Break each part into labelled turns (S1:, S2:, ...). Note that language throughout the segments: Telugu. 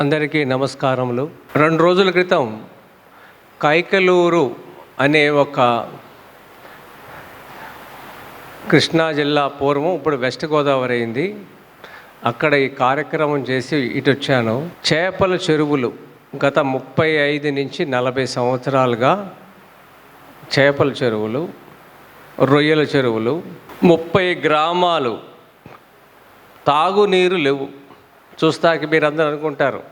S1: అందరికీ నమస్కారములు. రెండు రోజుల క్రితం కైకలూరు అనే ఒక కృష్ణా జిల్లా పూర్వం ఇప్పుడు వెస్ట్ గోదావరి అయింది. అక్కడ ఈ కార్యక్రమం చేసి ఇటు వచ్చాను. చేపల చెరువులు గత ముప్పై ఐదు నుంచి నలభై సంవత్సరాలుగా చేపల చెరువులు రొయ్యల చెరువులు ముప్పై గ్రామాలు తాగునీరు లేవు. చూస్తాకి మీరందరూ అనుకుంటారు.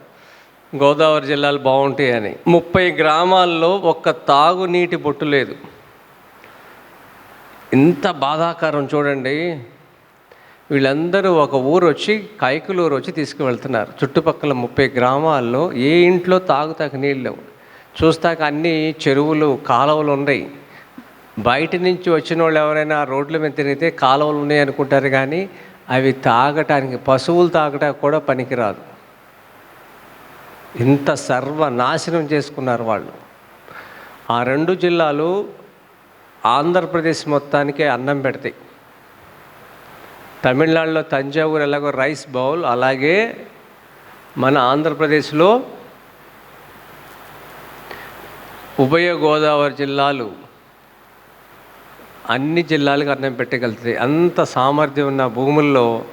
S1: గోదావరి జిల్లాలు బాగుంటాయని ముప్పై గ్రామాల్లో ఒక్క తాగునీటి బొట్టు లేదు. ఇంత బాధాకరం చూడండి. వీళ్ళందరూ ఒక ఊరు వచ్చి కైకులూరు వచ్చి తీసుకువెళ్తున్నారు. చుట్టుపక్కల ముప్పై గ్రామాల్లో ఏ ఇంట్లో తాగుతాక నీళ్ళు లేవు. చూస్తాక అన్ని చెరువులు కాలువలు ఉన్నాయి. బయట నుంచి వచ్చిన వాళ్ళు ఎవరైనా రోడ్ల మీద తిరిగితే కాలువలు ఉన్నాయి అనుకుంటారు కానీ అవి తాగటానికి పశువులు తాగటానికి కూడా పనికిరాదు. ఇంత సర్వనాశనం చేసుకున్నారు వాళ్ళు. ఆ రెండు జిల్లాలు ఆంధ్రప్రదేశ్ మొత్తానికి అన్నం పెడతాయి. తమిళనాడులో తంజావూరు ఎలాగో రైస్ బౌల్ అలాగే మన ఆంధ్రప్రదేశ్లో ఉభయ గోదావరి జిల్లాలు అన్ని జిల్లాలకు అన్నం పెట్టగలుగుతాయి అంత సామర్థ్యం ఉన్న భూముల్లో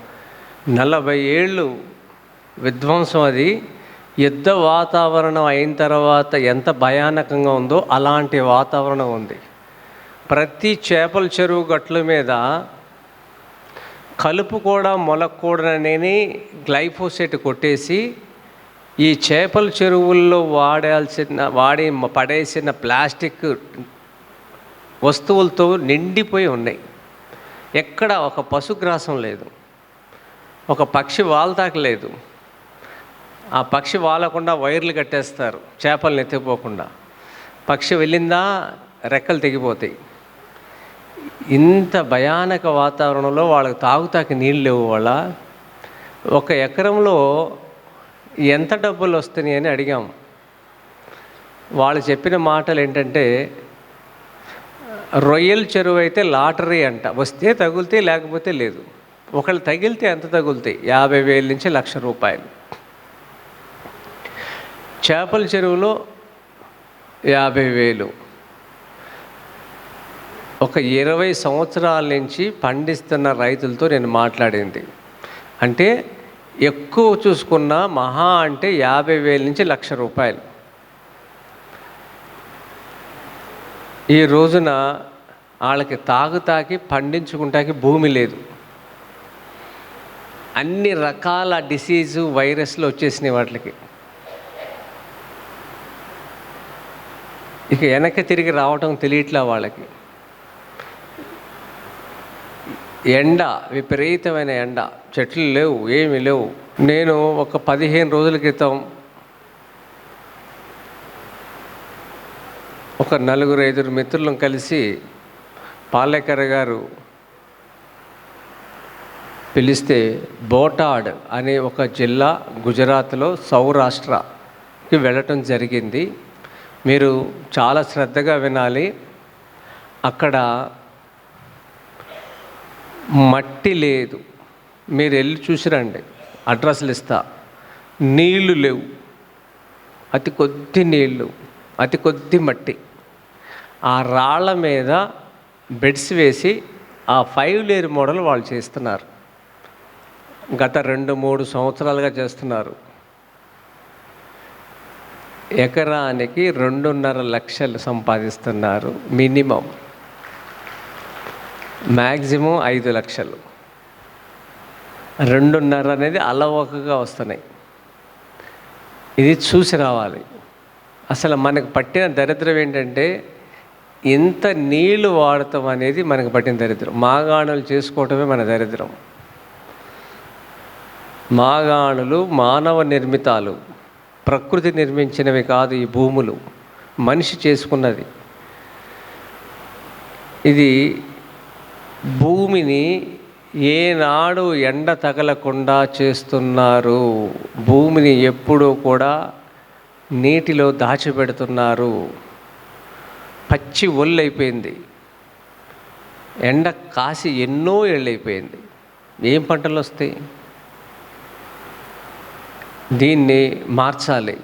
S1: నలభై ఏళ్ళు విధ్వంసం అది. యుద్ధ వాతావరణం అయిన తర్వాత ఎంత భయానకంగా ఉందో అలాంటి వాతావరణం ఉంది. ప్రతి చేపల చెరువు గట్ల మీద కలుపు కూడా మొలకూడనని గ్లైఫోసేట్ కొట్టేసి ఈ చేపల చెరువుల్లో వాడాల్సిన వాడి పడేసిన ప్లాస్టిక్ వస్తువులతో నిండిపోయి ఉన్నాయి. ఎక్కడ ఒక పశుగ్రాసం లేదు. ఒక పక్షి వాల్తాక లేదు. ఆ పక్షి వాలకుండా వైర్లు కట్టేస్తారు చేపలు ఎత్తిపోకుండా పక్షి వెళ్ళిందా రెక్కలు తెగిపోతాయి. ఇంత భయానక వాతావరణంలో వాళ్ళకి తాగుతాకి నీళ్ళు లేవు వాళ్ళ. ఒక ఎకరంలో ఎంత డబ్బులు వస్తున్నాయి అని అడిగాం. వాళ్ళు చెప్పిన మాటలు ఏంటంటే రొయ్యల చెరువు అయితే లాటరీ అంట. వస్తే తగులితే లేకపోతే లేదు. ఒకళ్ళు తగిలితే ఎంత తగులుతాయి. యాభై వేల నుంచి లక్ష రూపాయలు. చేపల చెరువులో యాభై వేలు. ఒక ఇరవై సంవత్సరాల నుంచి పండిస్తున్న రైతులతో నేను మాట్లాడింది. అంటే ఎక్కువ చూసుకున్న మహా అంటే యాభై వేల నుంచి లక్ష రూపాయలు. ఈ రోజున వాళ్ళకి తాగు తాకి పండించుకుంటాకి భూమి లేదు. అన్ని రకాల డిసీజు వైరస్లు వచ్చేసినాయి వాటికి. ఇక వెనక్కి తిరిగి రావటం తెలియట్లా వాళ్ళకి. ఎండ విపరీతమైన ఎండ. చెట్లు లేవు ఏమి లేవు. నేను ఒక పదిహేను రోజుల క్రితం ఒక నలుగురు ఐదుగురు మిత్రులను కలిసి పాలేకర్ గారు పిలిస్తే బోటాడ్ అనే ఒక జిల్లా గుజరాత్లో సౌరాష్ట్రకి వెళ్ళటం జరిగింది. మీరు చాలా శ్రద్ధగా వినాలి. అక్కడ మట్టి లేదు. మీరు వెళ్ళి చూసిరండి. అడ్రస్లు ఇస్తా. నీళ్ళు లేవు. అతి కొద్ది నీళ్ళు అతి కొద్ది మట్టి. ఆ రాళ్ళ మీద బెడ్స్ వేసి ఆ ఫైవ్ లేయర్ మోడల్ వాళ్ళు చేస్తున్నారు. గత రెండు మూడు సంవత్సరాలుగా చేస్తున్నారు. ఎకరానికి రెండున్నర లక్షలు సంపాదిస్తున్నారు మినిమం. మ్యాక్సిమం ఐదు లక్షలు. రెండున్నర అనేది అలవకగా వస్తున్నాయి. ఇది చూసి రావాలి. అసలు మనకు పట్టిన దరిద్రం ఏంటంటే ఇంత నీళ్ళు వాడటం అనేది మనకు పట్టిన దరిద్రం. మాగాణులు చేసుకోవటమే మన దరిద్రం. మాగాణులు మానవ నిర్మితాలు ప్రకృతి నిర్మించినవి కాదు ఈ భూములు. మనిషి చేసుకున్నది. ఇది భూమిని ఏనాడు ఎండ తగలకుండా చేస్తున్నారు. భూమిని ఎప్పుడూ కూడా నీటిలో దాచిపెడుతున్నారు. పచ్చి ఒళ్ళైపోయింది. ఎండ కాసి ఎన్నో ఏళ్ళైపోయింది. ఏం పంటలు వస్తాయి? దీన్ని మార్చాలి.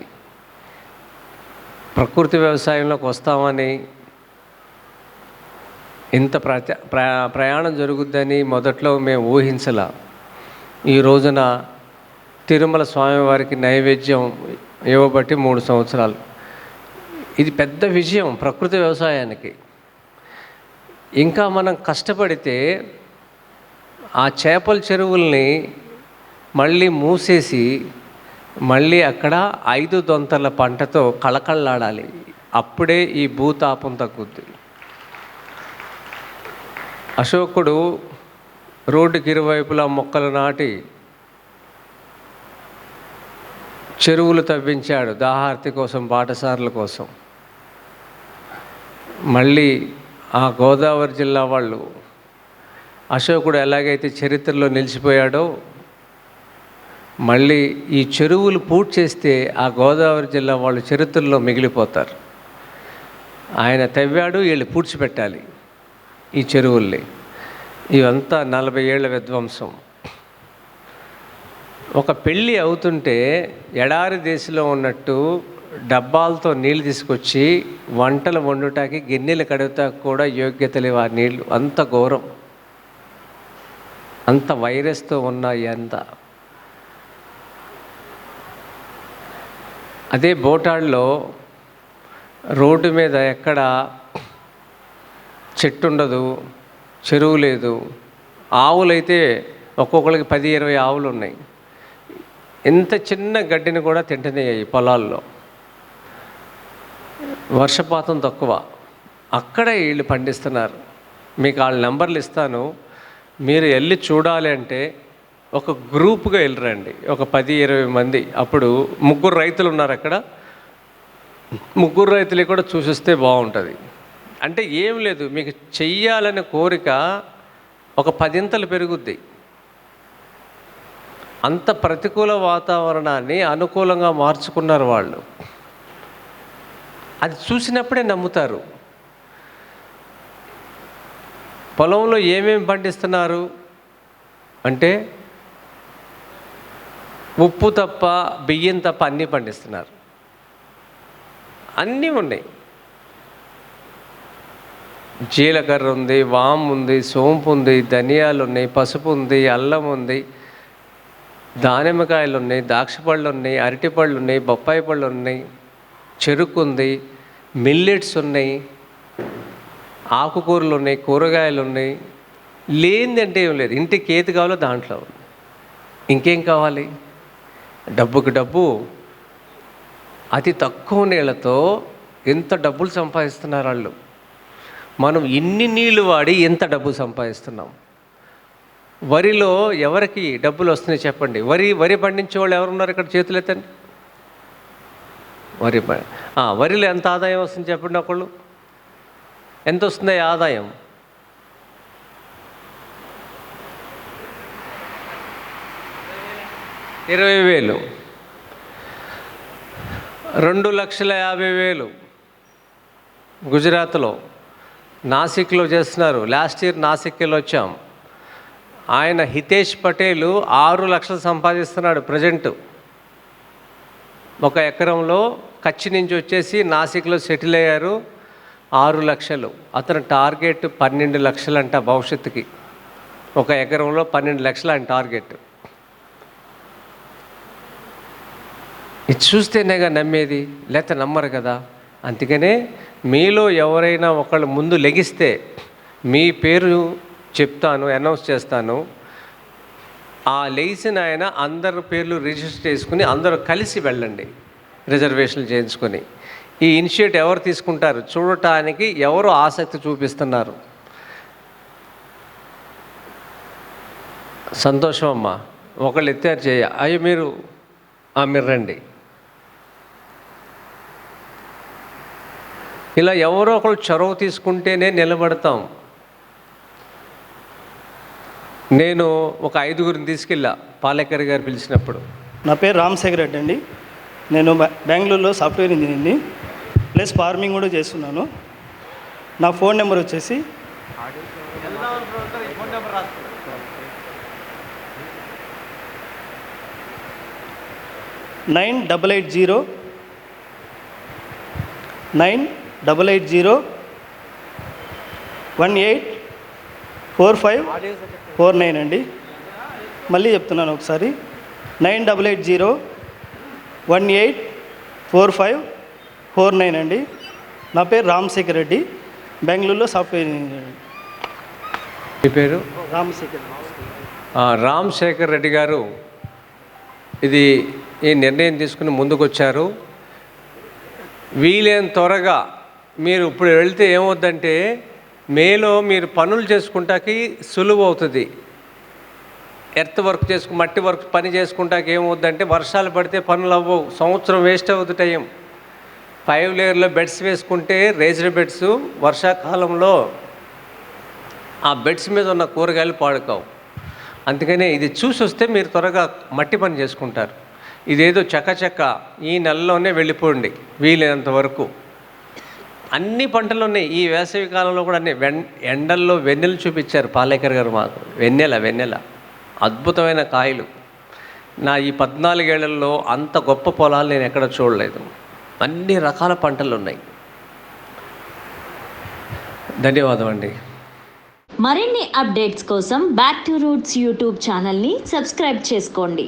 S1: ప్రకృతి వ్యవసాయంలోకి వస్తామని ఇంత ప్రయా ప్రయాణం జరుగుద్దని మొదట్లో మేము ఊహించలా. ఈ రోజున తిరుమల స్వామివారికి నైవేద్యం ఇవ్వబట్టి మూడు సంవత్సరాలు. ఇది పెద్ద విజయం ప్రకృతి వ్యవసాయానికి. ఇంకా మనం కష్టపడితే ఆ చేపల చెరువుల్ని మళ్ళీ మూసేసి మళ్ళీ అక్కడ ఐదు దొంతల పంటతో కళకళలాడాలి. అప్పుడే ఈ భూతాపం తగ్గుద్ది. అశోకుడు రోడ్డుకి ఇరువైపులా మొక్కలు నాటి చెరువులు తవ్వించాడు. దాహార్తి కోసం బాటసారుల కోసం. మళ్ళీ ఆ గోదావరి జిల్లా వాళ్ళు అశోకుడు ఎలాగైతే చరిత్రలో నిలిచిపోయాడో మళ్ళీ ఈ చెరువులు పూర్తి చేస్తే ఆ గోదావరి జిల్లా వాళ్ళు చరిత్రలో మిగిలిపోతారు. ఆయన తవ్వాడు వీళ్ళు పూడ్చిపెట్టాలి ఈ చెరువుల్ని. ఇవంతా నలభై ఏళ్ళ విధ్వంసం. ఒక పెళ్ళి అవుతుంటే ఎడారి దేశంలో ఉన్నట్టు డబ్బాలతో నీళ్ళు తీసుకొచ్చి వంటలు వండుటాకి గిన్నెలు కడుగుతా కూడా యోగ్యత లేవు ఆ నీళ్ళు. అంత ఘోరం. అంత వైరస్తో ఉన్నాయి అంత. అదే బోటాళ్ళలో రోడ్డు మీద ఎక్కడ చెట్టు ఉండదు చెరువు లేదు. ఆవులైతే ఒక్కొక్కరికి పది ఇరవై ఆవులు ఉన్నాయి ఎంత చిన్న గడ్డిని కూడా తింటున్నాయి పొలాల్లో. వర్షపాతం తక్కువ. అక్కడే వీళ్ళు పండిస్తున్నారు. మీకు వాళ్ళ నెంబర్లు ఇస్తాను. మీరు వెళ్ళి చూడాలి అంటే ఒక గ్రూప్గా వెళ్ళరండి ఒక పది ఇరవై మంది. అప్పుడు ముగ్గురు రైతులు ఉన్నారు అక్కడ. ముగ్గురు రైతులు కూడా చూసిస్తే బాగుంటుంది. అంటే ఏం లేదు. మీకు చెయ్యాలనే కోరిక ఒక పదింతలు పెరుగుద్ది. అంత ప్రతికూల వాతావరణాన్ని అనుకూలంగా మార్చుకున్నారు వాళ్ళు. అది చూసినప్పుడే నమ్ముతారు. పొలంలో ఏమేమి పండిస్తున్నారు? అంటే ఉప్పు తప్ప బియ్యం తప్ప అన్నీ పండిస్తున్నారు. అన్నీ ఉన్నాయి. జీలకర్ర ఉంది వాము ఉంది సోంపు ఉంది ధనియాలు ఉన్నాయి పసుపు ఉంది అల్లం ఉంది దానిమ్మకాయలు ఉన్నాయి ద్రాక్ష పళ్ళు ఉన్నాయి అరటి పళ్ళు ఉన్నాయి బొప్పాయి పళ్ళు ఉన్నాయి. చెరుకు ఉంది మిల్లెట్స్ ఉన్నాయి ఆకుకూరలు ఉన్నాయి కూరగాయలు ఉన్నాయి. లేనిదంటే ఏం లేదు. ఇంటికి ఏది కావాలో దాంట్లో ఉంది. ఇంకేం కావాలి? డబ్బుకి డబ్బు. అతి తక్కువ నీళ్ళతో ఎంత డబ్బులు సంపాదిస్తున్నారు వాళ్ళు? మనం ఎన్ని నీళ్ళు వాడి ఎంత డబ్బు సంపాదిస్తున్నాం? వరిలో ఎవరికి డబ్బులు వస్తున్నాయి చెప్పండి? వరి వరి పండించే వాళ్ళు ఎవరున్నారు ఇక్కడ చేతులు ఎత్తండి వరి వరిలో ఎంత ఆదాయం వస్తుంది చెప్పండి ఒకళ్ళు? ఎంత వస్తుంది ఆదాయం? ఇరవై వేలు. రెండు లక్షల యాభై వేలు. గుజరాత్లో. నాసిక్లో చేస్తున్నారు. లాస్ట్ ఇయర్ నాసిక్కి వచ్చాం. ఆయన హితేష్ పటేల్ ఆరు లక్షలు సంపాదిస్తున్నాడు ప్రజెంటు. ఒక ఎకరంలో కచ్చి నుంచి వచ్చేసి నాసిక్లో సెటిల్ అయ్యారు ఆరు లక్షలు. అతను టార్గెట్ పన్నెండు లక్షలంట భవిష్యత్తుకి. ఒక ఎకరంలో పన్నెండు లక్షలు ఆయన టార్గెట్. ఇది చూస్తేనేగా నమ్మేది లేకపోతే నమ్మరు కదా? అందుకనే మీలో ఎవరైనా ఒకళ్ళు ముందు లెగిస్తే మీ పేరు చెప్తాను అనౌన్స్ చేస్తాను. ఆ లేచిన ఆయన అందరి పేర్లు రిజిస్టర్ చేసుకుని అందరూ కలిసి వెళ్ళండి. రిజర్వేషన్లు చేయించుకొని. ఈ ఇనిషియేట్ ఎవరు తీసుకుంటారు? చూడటానికి ఎవరు ఆసక్తి చూపిస్తున్నారు? సంతోషం అమ్మా ఒకళ్ళు ఎత్తారు చేయ. అవి మీరు ఆ, మీరు రండి. ఇలా ఎవరో ఒకరు చొరవ తీసుకుంటేనే నిలబడతాం. నేను ఒక ఐదుగురిని తీసుకెళ్ళా. పాలేకర్ గారు పిలిచినప్పుడు.
S2: నా పేరు రామశేఖర్ రెడ్డి అండి. నేను బెంగళూరులో సాఫ్ట్వేర్ ఇంజనీర్ని ప్లస్ ఫార్మింగ్ కూడా చేస్తున్నాను. నా ఫోన్ నెంబర్ వచ్చేసి nine double eight zero nine double eight zero one eight four five four nine అండి. మళ్ళీ చెప్తున్నాను ఒకసారి. Nine double eight zero one eight four five four nine అండి. నా పేరు రామశేఖర్ రెడ్డి. బెంగళూరులో సాఫ్ట్వేర్ ఇంజనీర్
S1: మీ పేరు?
S2: రామశేఖర్.
S1: ఆ, రామ్ శేఖర్ రెడ్డి గారు ఇది ఈ నిర్ణయం తీసుకుని ముందుకొచ్చారు. వీలైన త్వరగా మీరు ఇప్పుడు వెళ్తే ఏమవుద్దంటే మేలో మీరు పనులు చేసుకుంటాకి సులువు అవుతుంది. ఎర్త్ వర్క్ చేసుకు మట్టి వర్క్ పని చేసుకుంటాకి ఏమవుద్దంటే వర్షాలు పడితే పనులు అవ్వవు. సంవత్సరం వేస్ట్ అవుతుంది టైం. ఫైవ్ లేయర్లో బెడ్స్ వేసుకుంటే రేజ్డ్ బెడ్స్ వర్షాకాలంలో ఆ బెడ్స్ మీద ఉన్న కూరగాయలు పాడుకోవు. అందుకనే ఇది చూసి వస్తే మీరు త్వరగా మట్టి పని చేసుకుంటారు. ఇదేదో చకచక ఈ నెలలోనే వెళ్ళిపోండి. వీలైనంత వరకు. అన్ని పంటలు ఉన్నాయి ఈ వేసవి కాలంలో కూడా అన్ని వెన్ ఎండల్లో వెన్నెలు చూపించారు పాలేకర్ గారు మాకు. వెన్నెల వెన్నెల. అద్భుతమైన కాయలు. నా ఈ పద్నాలుగేళ్ళలో అంత గొప్ప పొలాలు నేను ఎక్కడ చూడలేదు. అన్ని రకాల పంటలు ఉన్నాయి ధన్యవాదం అండి.
S3: మరిన్ని అప్డేట్స్ కోసం బ్యాక్ టు రూట్స్ యూట్యూబ్ ఛానల్ని సబ్స్క్రైబ్ చేసుకోండి.